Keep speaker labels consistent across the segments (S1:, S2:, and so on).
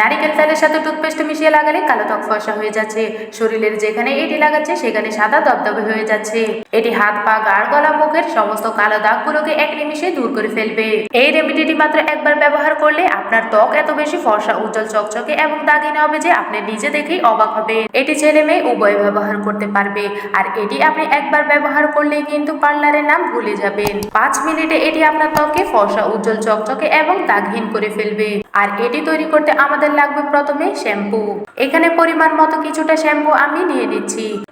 S1: নারিকেল তেলের সাথে টুথপেস্ট মিশিয়ে লাগালে কালো ত্বক ফর্সা হয়ে যাচ্ছে। শরীরের যেখানে এটি লাগাচ্ছে, সেখানে সাদা দবদবে হয়ে যাচ্ছে। এটি হাত, পা গাড় গলা, মুখের সমস্ত কালো দাগগুলোকে এক নিমিষে দূর করে ফেলবে। এই রেমেডিটি মাত্র একবার ব্যবহার করলে আপনার ত্বক এত বেশি ফর্সা, উজ্জ্বল, চকচকে এবং দাগিনা হবে যে আপনি নিজে দেখেই অবাক হবে এটি ছেলে মেয়ে উভয় ব্যবহার করতে পারবে। আর এটি আপনি একবার ব্যবহার করলেই কিন্তু পার্লারের নাম ভুলে যাবেন। পাঁচ মিনিটে এটি আপনার ত্বকে ফর্সা, উজ্জ্বল, চকচকে এবং দাগহীন করে ফেলবে। আর এটি তৈরি করতে আমাদের লাগবে প্রথমে শ্যাম্পু। এখানে পরিমাণ মতো কিছুটা শ্যাম্পু আমি নিয়ে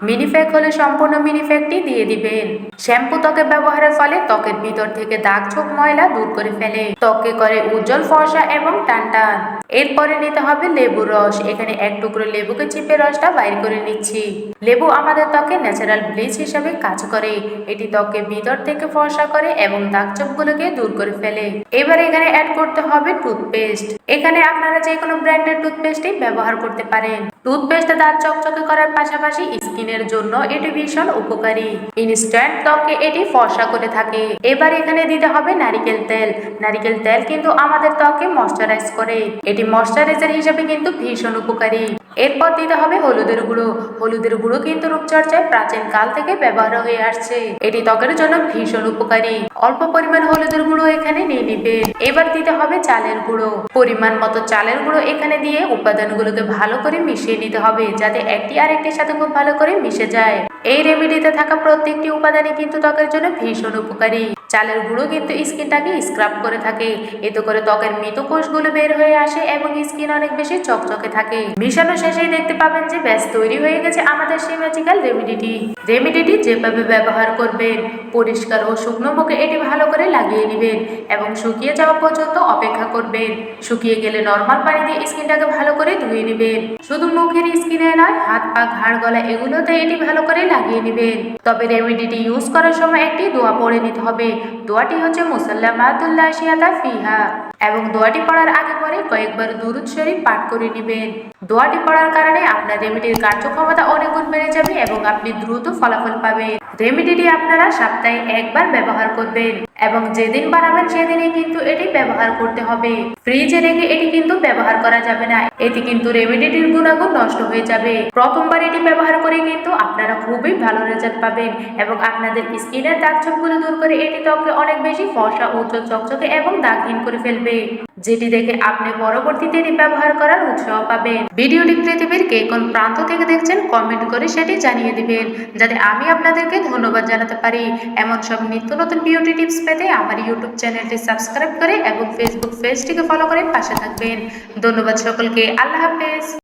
S1: মিনি প্যাক হলে সম্পূর্ণ মিনি প্যাকটি দিয়ে দিবেন। শ্যাম্পু ত্বকে ব্যবহারের ফলে ত্বকের ভিতর থেকে দাগ, ছোপ, ময়লা দূর করে ফেলে। ত্বকে করে উজ্জ্বল ফর্সা এবং টান টান এরপরে নিতে হবে লেবুর রস। এখানে এক টুকরো লেবুকে চিপে রসটা বাইর করে নিচ্ছি। লেবু আমাদের ত্বকে ন্যাচারাল ব্লিচ হিসেবে কাজ করে। এটি ত্বকে ভিতর থেকে ফর্সা করে এবং দাগ চোখগুলোকে দূর করে ফেলে। এবার এখানে অ্যাড করতে হবে টুথপেস্ট এখানে আপনারা যে কোনো ব্র্যান্ডের টুথপেস্টই ব্যবহার করতে পারেন। টুথপেস্ট দাঁত চকচকে করার পাশাপাশি স্কিনের জন্য এটি ভীষণ উপকারী। ইনস্ট্যান্ট ত্বককে এটি ফর্সা করে থাকে। এবার এখানে দিতে হবে নারিকেল তেল। নারিকেল তেল কিন্তু আমাদের ত্বকে ময়শ্চারাইজ করে। এটি ময়শ্চারাইজার হিসেবে কিন্তু ভীষণ উপকারী। এরপর দিতে হবে হলুদের গুঁড়ো। হলুদের গুঁড়ো কিন্তু রূপচর্চায় প্রাচীন কাল থেকে ব্যবহার হয়ে আসছে। এটি ত্বকের জন্য ভীষণ উপকারী। অল্প পরিমাণ হলুদের গুঁড়ো এখানে নিয়ে নিবে। এবার দিতে হবে চালের গুঁড়ো। পরিমাণ মতো চালের গুঁড়ো এখানে দিয়ে উপাদানগুলোকে ভালো করে মিশিয়ে নিতে হবে, যাতে একটি আরেকটির সাথে খুব ভালো করে মিশে যায়। এই রেমেডিতে থাকা প্রত্যেকটি উপাদানই কিন্তু ত্বকের জন্য ভীষণ উপকারী। চালের গুঁড়ো কিন্তু স্কিনটাকে স্ক্রাব করে থাকে। এতে করে ত্বকের মৃত কোষগুলো বের হয়ে আসে এবং স্কিন অনেক বেশি চকচকে থাকে। মিশানো শেষেই দেখতে পাবেন যে ব্যাস তৈরি হয়ে গেছে আমাদের সেই ম্যাজিক্যাল রেমেডিটি। রেমেডিটি যেভাবে ব্যবহার করবেন, পরিষ্কার ও শুকনো মুখে এটি ভালো করে লাগিয়ে নেবেন এবং শুকিয়ে যাওয়া পর্যন্ত অপেক্ষা করবেন। শুকিয়ে গেলে নর্মাল পানি দিয়ে স্কিনটাকে ভালো করে ধুয়ে নেবেন। শুধু মুখের স্কিনে নয়, হাত পা, ঘাড়, গলা এগুলোতে এটি ভালো করে লাগিয়ে নেবেন। তবে রেমেডিটি ইউজ করার সময় একটি দোয়া পড়ে নিতে হবে। দোয়াটি হচ্ছে মুসাল্লাম আতুল্লাহ শিয়াতা ফিহা। এবং দোয়াটি পড়ার আগে পরে কয়েকবার দুরুদ শরীফ পাঠ করে নেবেন। দোয়াটি পড়ার কারণে আপনার রেমেডির কার্যক্ষমতা অনেকগুণ বেড়ে যাবে এবং আপনি দ্রুত ফলাফল পাবেন। রেমিডিটি আপনারা সপ্তাহে একবার ব্যবহার করবেন। এবং যেদিন বানাবেন সেদিনই কিন্তু এটি ব্যবহার করতে হবে। ফ্রিজে রেখে এটি কিন্তু ব্যবহার করা যাবে না। এটি কিন্তু রেমেডিটির গুণাগুণ নষ্ট হয়ে যাবে। প্রথমবার এটি ব্যবহার করে কিন্তু আপনারা খুবই ভালো রেজাল্ট পাবেন এবং আপনাদের স্কিনের দাগ দূর করে এটি ত্বকে অনেক বেশি ফসা উজ্জ্বল, চকচকে এবং দাগহীন করে ফেলবে। যেটি দেখে আপনি পরবর্তীতে এটি ব্যবহার করার উৎসাহ পাবেন। ভিডিওটি পৃথিবীর কে কোন প্রান্ত থেকে দেখছেন কমেন্ট করে সেটি জানিয়ে দিবেন, যাতে আমি আপনাদেরকে ধন্যবাদ জানাতে পারি। এমন সব নিত্য নতুন বিউটি টিপস পেতে আমার ইউটিউব চ্যানেলটি সাবস্ক্রাইব করে এবং ফেসবুক পেজটিকে ফলো করে পাশে থাকবেন। ধন্যবাদ সকলকে, আল্লাহ হাফেজ।